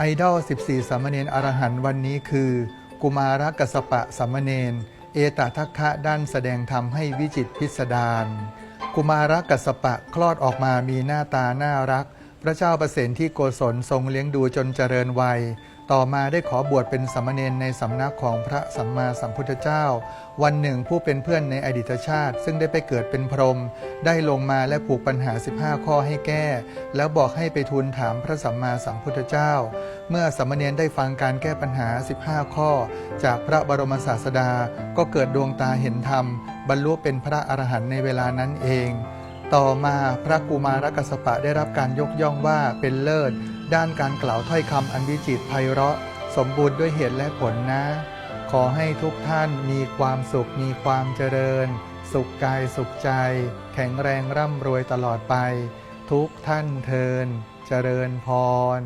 ไอดอล 14 สามเณรอรหันต์วันนี้คือ กุมารกัสปะสามเณรเอตทัคคะด้านแสดงธรรมให้วิจิตพิสดารกุมารกัสสปะคลอดออกมามีหน้าตาน่ารัก พระเจ้าประเสนที่โกศลทรงเลี้ยงดูจนเจริญวัย ต่อมาได้ขอบวชเป็นสามเณรในสำนักของพระสัมมาสัมพุทธเจ้า วันหนึ่งผู้เป็นเพื่อนในอดีตชาติ ซึ่งได้ไปเกิดเป็นพรหมได้ลงมาและผูกปัญหา 15 ข้อให้แก้ แล้วบอกให้ไปทูลถามพระสัมมาสัมพุทธเจ้า เมื่อสามเณรได้ฟังการแก้ปัญหา 15 ข้อ จากพระบรมศาสดา ก็เกิดดวงตาเห็นธรรม บรรลุเป็นพระอรหันต์ในเวลานั้นเอง ต่อมาพระกุมารกัสสปะได้รับการยกย่องว่าเป็นเลิศ ด้านการกล่าวถ้อยคำอันวิจิตรไพเราะ สมบูรณ์ด้วยเหตุและผลนะ ขอให้ทุกท่านมีความสุขมีความเจริญ สุขกายสุขใจ แข็งแรงร่ำรวยตลอดไป ทุกท่านเทินเจริญพร